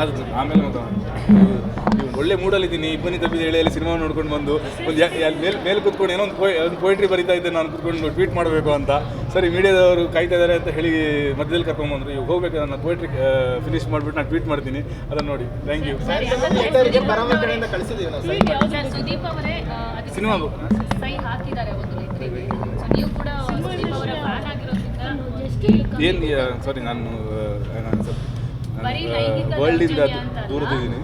ಅದು ಆಮೇಲೆ ಒಳ್ಳೆ ಮೂಡಲ್ಲಿದ್ದೀನಿ ಇಬ್ಬನಿ ತಪ್ಪಿದ ಹೇಳಿ ಸಿನಿಮಾ ನೋಡ್ಕೊಂಡು ಬಂದು ಒಂದು ಮೇಲೆ ಮೇಲೆ ಕೂತ್ಕೊಂಡು ಏನೋ ಒಂದು ಪೋಯ್ ಒಂದು ಪೋಯಿಟ್ರಿ ಬರಿತಾ ಇದ್ದೆ ನಾನು ಕೂತ್ಕೊಂಡು ಟ್ವೀಟ್ ಮಾಡಬೇಕು ಅಂತ. ಸರಿ ಮೀಡಿಯಾದವರು ಕಾಯ್ತಾ ಇದ್ದಾರೆ ಅಂತ ಹೇಳಿ ಮಧ್ಯದಲ್ಲಿ ಕರ್ಕೊಂಡ್ಬಂದ್ರು ಇವಾಗ ಹೋಗ್ಬೇಕು ನಾನು ಪೋಯಿಟ್ರಿ ಫಿನಿಶ್ ಮಾಡಿಬಿಟ್ಟು ನಾನು ಟ್ವೀಟ್ ಮಾಡ್ತೀನಿ. ಅದನ್ನು ನೋಡಿ. ಥ್ಯಾಂಕ್ ಯು ಸಿನಿಮಾ ಸಹಿ ಹಾಕಿದ್ದಾರೆ ಒಂದು ಲೆಟ್ರಿಗೆ ನೀವು ಕೂಡ ಸುದೀಪ್ ಅವರ ಫ್ಯಾನ್ ಆಗಿರೋದ್ರಿಂದ ಏನು ಸಾರಿ ನಾನು ಆ, ನಾನು ಸ್ವಲ್ಪ ಬರೀ ಇಂದ ದೂರದಿದ್ದೀನಿ.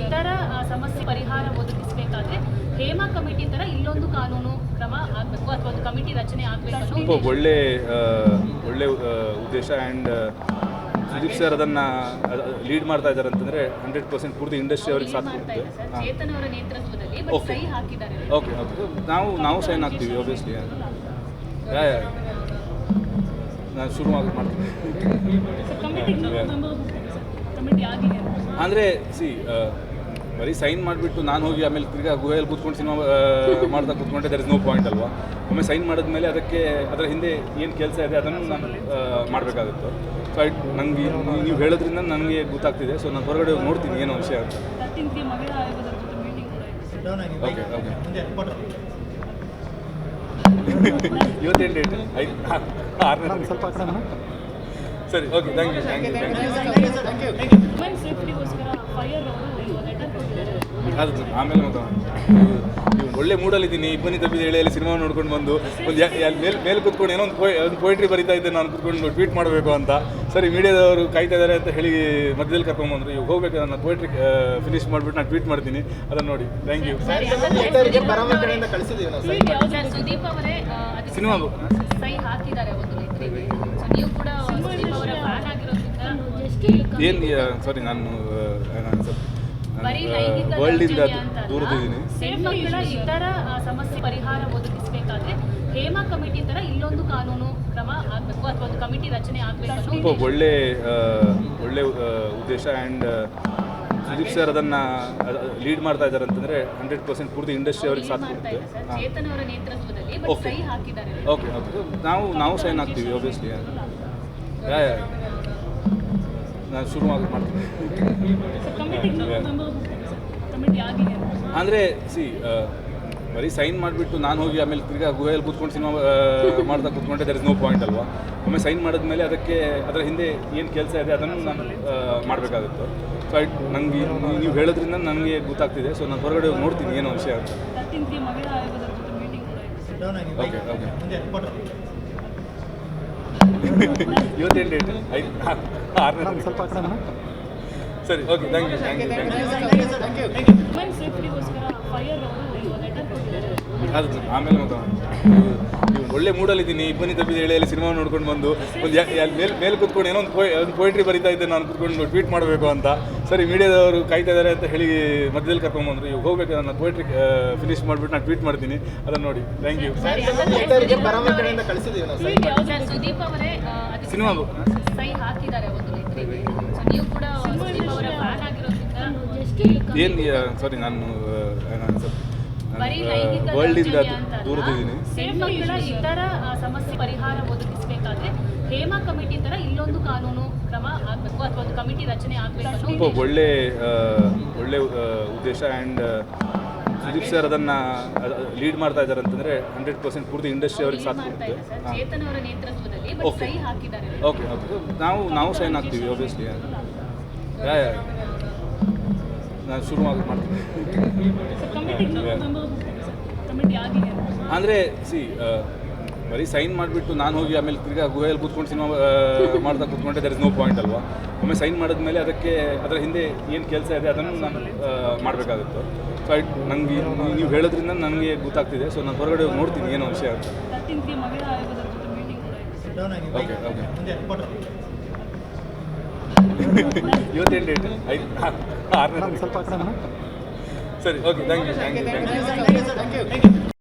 ಇತರ ಸಮಸ್ಯೆ ಪರಿಹಾರ ಒದಗಿಸಬೇಕಾದ್ರೆ ಹೇಮಾ ಕಮಿಟಿ ತರ ಇಲ್ಲೊಂದು ಕಾನೂನು ಕ್ರಮ ಆಗಬೇಕು ಅಥವಾ ಒಂದು ಕಮಿಟಿ ರಚನೆ ಆಗಬೇಕು ತುಂಬ ಒಳ್ಳೆ ಒಳ್ಳೆ ಉದ್ದೇಶ ಆ್ಯಂಡ್ ಸುದೀಪ್ ಸರ್ ಅದನ್ನು ಲೀಡ್ ಮಾಡ್ತಾ ಇದ್ದಾರೆ ಅಂತಂದರೆ ಹಂಡ್ರೆಡ್ ಪರ್ಸೆಂಟ್ ಪೂರ್ತಿ ಇಂಡಸ್ಟ್ರಿ ಅವ್ರಿಗೆ ಸಾಥ್ ಕೊಡುತ್ತೆ. ಸಹಿ ಓಕೆ ಓಕೆ ನಾವು ನಾವು ಸೈನ್ ಆಗ್ತೀವಿ ಆಬ್ವಿಯಸ್ಲಿ ಯಾ ಯಾ. ನಾನು ಶುರು ಮಾಡಿ ಮಾಡ್ತೀನಿ ಕಮಿಟಿ ಆಗಿದೆ. ಅಂದರೆ ಸಿ ಬರೀ ಸೈನ್ ಮಾಡಿಬಿಟ್ಟು ನಾನು ಹೋಗಿ ಆಮೇಲೆ ತಿರ್ಗಾ ಗುಹೆಯಲ್ಲಿ ಕೂತ್ಕೊಂಡು ಸಿನಿಮಾ ಮಾಡ್ತಾ ಕೂತ್ಕೊಂಡೆ ದರ್ ಇಸ್ ನೋ ಪಾಯಿಂಟ್ ಅಲ್ವಾ? ಒಮ್ಮೆ ಸೈನ್ ಮಾಡಿದ್ಮೇಲೆ ಅದಕ್ಕೆ ಅದರ ಹಿಂದೆ ಏನು ಕೆಲಸ ಇದೆ ಅದನ್ನು ನಾನು ಮಾಡಬೇಕಾಗುತ್ತೆ. ಸೊ ಐ ನನಗೆ ನೀವು ಹೇಳೋದ್ರಿಂದ ನನಗೆ ಗೊತ್ತಾಗ್ತಿದೆ. ಸೊ ನಾನು ಹೊರಗಡೆ ಹೋಗಿ ನೋಡ್ತೀನಿ ಏನೋ ವಿಷಯ ಅಂತ. ಓಕೆ ಮಹಿಳಾ ಇವತ್ತೇನು ಡೇಟ್ ಐದು ಸ್ವಲ್ಪ ಸರಿ. Okay thank you thank you thank you women ಸೇಫ್ಟಿಗೋಸ್ಕರ fire letter ಕೊಟ್ಟಿದ್ದಾರೆ ಅದು ಆಮೇಲೆ ಮತ್ತೆ ನೀವು ಒಳ್ಳೆ ಮೂಡಲ್ಲಿದ್ದೀನಿ ಇಬ್ಬನಿ ತಪ್ಪಿದ ಹೇಳಿ ಸಿನಿಮಾ ನೋಡ್ಕೊಂಡು ಬಂದು ಒಂದು ಮೇಲೆ ಮೇಲೆ ಕೂತ್ಕೊಂಡು ಏನೋ ಒಂದು ಪೋಯ್ ಒಂದು ಪೊಯಿಟ್ರಿ ಬರಿತಾ ಇದ್ದೆ ನಾನು ಕೂತ್ಕೊಂಡು ಟ್ವೀಟ್ ಮಾಡಬೇಕು ಅಂತ. ಸರಿ ಮೀಡಿಯಾದವರು ಕಾಯ್ತಾ ಇದ್ದಾರೆ ಅಂತ ಹೇಳಿ ಮಧ್ಯದಲ್ಲಿ ಕರ್ಕೊಂಡ್ಬಂದ್ರು ಇವಾಗ ಹೋಗ್ಬೇಕು ನಾನು ಪೊಯಿಟ್ರಿ ಫಿನಿಶ್ ಮಾಡಿಬಿಟ್ಟು ನಾನು ಟ್ವೀಟ್ ಮಾಡ್ತೀನಿ. ಅದನ್ನು ನೋಡಿ. ಥ್ಯಾಂಕ್ ಯು ಥಿಯೇಟರ್ಗೆ ಏನು ಸಾರಿ ನಾನು ವರ್ಲ್ಡಿಂದ ದೂರದಿದ್ದೀನಿ. ಇತರ ಆ, ಸಮಸ್ಯೆ ಪರಿಹಾರ ಒದಗಿಸಬೇಕಾದ್ರೆ ಹೇಮಾ ಕಮಿಟಿ ತರ ಇಲ್ಲೊಂದು ಕಾನೂನು ಕ್ರಮ ಆಗಬೇಕು ಅಥವಾ ಒಂದು ಕಮಿಟಿ ರಚನೆ ಆಗಬೇಕು ಅನ್ನೋ ತುಂಬ ಒಳ್ಳೆ ಒಳ್ಳೆ ಉದ್ದೇಶ ಆ್ಯಂಡ್ ಸುದೀಪ್ ಸರ್ ಅದನ್ನು ಲೀಡ್ ಮಾಡ್ತಾ ಇದ್ದಾರೆ ಅಂತಂದರೆ ಹಂಡ್ರೆಡ್ ಪರ್ಸೆಂಟ್ ಪೂರ್ತಿ ಇಂಡಸ್ಟ್ರಿ ಅವ್ರಿಗೆ ಸಾಥ್ ಕೊಡುತ್ತೆ. ಇದೆ ಚೇತನ್ ಅವರ ನೇತೃತ್ವದಲ್ಲಿ ಬಟ್ Okay. ಸಹಿ ಓಕೆ ಓಕೆ ನಾವು ನಾವು ಸೈನ್ ಆಗ್ತೀವಿ ಆಬ್ವಿಯಸ್ಲಿ ಯಾ ಯಾ ನಾನು ಶುರು ಮಾಡಿ ಮಾಡ್ತೀನಿ ಅಂದರೆ ಸಿ ಬರೀ ಸೈನ್ ಮಾಡಿಬಿಟ್ಟು ನಾನು ಹೋಗಿ ಆಮೇಲೆ ತಿರ್ಗಾ ಗುಹೆಯಲ್ಲಿ ಕೂತ್ಕೊಂಡು ಸಿನಿಮಾ ಮಾಡ್ತಾ ಕೂತ್ಕೊಂಡೆ ದರ್ ಇಸ್ ನೋ ಪಾಯಿಂಟ್ ಅಲ್ವಾ? ಒಮ್ಮೆ ಸೈನ್ ಮಾಡಿದ್ಮೇಲೆ ಅದಕ್ಕೆ ಅದರ ಹಿಂದೆ ಏನು ಕೆಲಸ ಇದೆ ಅದನ್ನು ನಾನು ಮಾಡಬೇಕಾಗುತ್ತೆ. ಸೊ ಐ ನನಗೆ ನೀವು ಹೇಳೋದ್ರಿಂದ ನನಗೆ ಗೊತ್ತಾಗ್ತಿದೆ. ಸೊ ನಾನು ಹೊರಗಡೆ ಹೋಗಿ ನೋಡ್ತೀನಿ ಏನೋ ವಿಷಯ ಅಂತ. ಓಕೆ ಮಹಿಳಾ ಇವತ್ತೇನು ಡೇಟ್ ಐದು ಆರನೇ ಸ್ವಲ್ಪ ಸರಿ okay thank you thank you thank you ಅದು ಆಮೇಲೆ ಮತ್ತೆ ನೀವು ಒಳ್ಳೆ ಮೂಡಲ್ಲಿದ್ದೀನಿ. ಇಬ್ಬನಿ ತಪ್ಪಿದ ಹೇಳಿ ಸಿನಿಮಾ ನೋಡ್ಕೊಂಡು ಬಂದು. ಒಂದು ಮೇಲೆ ಮೇಲೆ ಕೂತ್ಕೊಂಡು ಏನೋ ಒಂದು ಪೋಯ್ ಒಂದು ಪೋಯಿಟ್ರಿ ಬರಿತಾ ಇದ್ದೆ ನಾನು ಕೂತ್ಕೊಂಡು ಟ್ವೀಟ್ ಮಾಡಬೇಕು ಅಂತ. ಸರಿ ಮೀಡಿಯಾದವರು ಕಾಯ್ತಾ ಇದ್ದಾರೆ ಅಂತ ಹೇಳಿ ಮಧ್ಯದಲ್ಲಿ ಕರ್ಕೊಂಡ್ಬಂದ್ರು ಇವಾಗ ಹೋಗ್ಬೇಕು ನಾನು ಪೋಯಿಟ್ರಿ ಫಿನಿಶ್ ಮಾಡಿಬಿಟ್ಟು ನಾನು ಟ್ವೀಟ್ ಮಾಡ್ತೀನಿ. ಅದನ್ನು ನೋಡಿ. ಥ್ಯಾಂಕ್ ಯು ಸಿನಿಮಾ ಬುಕ್ ಹಾಕಿದ್ದಾರೆ ಒಂದು ಲೆಟ್ರಿಗೆ ಸೊ ನೀವು ಕೂಡ ಸುದೀಪ್ ಅವರ ಫ್ಯಾನ್ ಆಗಿರೋದ್ರಿಂದ ಏನು ಸಾರಿ ನಾನು ಆ, ಇಂದ ದೂರದಿದ್ದೀನಿ. ಹೆಣ್ಮಕ್ಳ ಇತರ ಸಮಸ್ಯೆ ಪರಿಹಾರ ಒದಗಿಸಬೇಕಾದ್ರೆ ಹೇಮಾ ಕಮಿಟಿ ತರ ಇಲ್ಲೊಂದು ಕಾನೂನು ಕ್ರಮ ಆಗಬೇಕು ಅಥವಾ ಒಂದು ಕಮಿಟಿ ರಚನೆ ಆಗಬೇಕು ತುಂಬ ಒಳ್ಳೆ ಒಳ್ಳೆ ಉದ್ದೇಶ ಆ್ಯಂಡ್ ಸುದೀಪ್ ಸರ್ ಅದನ್ನು ಲೀಡ್ ಮಾಡ್ತಾ ಇದ್ದಾರೆ ಅಂತಂದರೆ ಹಂಡ್ರೆಡ್ ಪರ್ಸೆಂಟ್ ಪೂರ್ತಿ ಇಂಡಸ್ಟ್ರಿ ಅವ್ರಿಗೆ ಸಾಥ್ ಕೊಡ್ತೀವಿ ಕೊಡುತ್ತೆ. ಓಕೆ ಓಕೆ ನಾವು ನಾವು ಸೈನ್ ಆಗ್ತೀವಿ ಆಬ್ವಿಯಸ್ಲಿ ನಾನು ಶುರು ಮಾಡಿ ಮಾಡ್ತೀನಿ. ಅಂದರೆ ಸಿ ಬರೀ ಸೈನ್ ಮಾಡಿಬಿಟ್ಟು ನಾನು ಹೋಗಿ ಆಮೇಲೆ ತಿರ್ಗಾ ಗುಹೆಯಲ್ಲಿ ಕೂತ್ಕೊಂಡು ಸಿನಿಮಾ ಮಾಡ್ತಾ ಕೂತ್ಕೊಂಡೆ ದರ್ ಇಸ್ ನೋ ಪಾಯಿಂಟ್ ಅಲ್ವಾ? ಒಮ್ಮೆ ಸೈನ್ ಮಾಡಿದ್ಮೇಲೆ ಅದಕ್ಕೆ ಅದರ ಹಿಂದೆ ಏನು ಕೆಲಸ ಇದೆ ಅದನ್ನು ನಾನು ಮಾಡಬೇಕಾಗುತ್ತೆ. ಸೊ ಐ ನನಗೆ ನೀವು ಹೇಳೋದ್ರಿಂದ ನನಗೆ ಗೊತ್ತಾಗ್ತಿದೆ. ಸೊ ನಾನು ಹೊರಗಡೆ ಹೋಗಿ ನೋಡ್ತೀನಿ ಏನೋ ವಿಷಯ ಅಂತ. ಓಕೆ ಓಕೆ ಇವತ್ತೇನು ಡೇಟ್ ಐದು ಆರನೇ ಸ್ವಲ್ಪ ಸರಿ okay thank you thank you thank you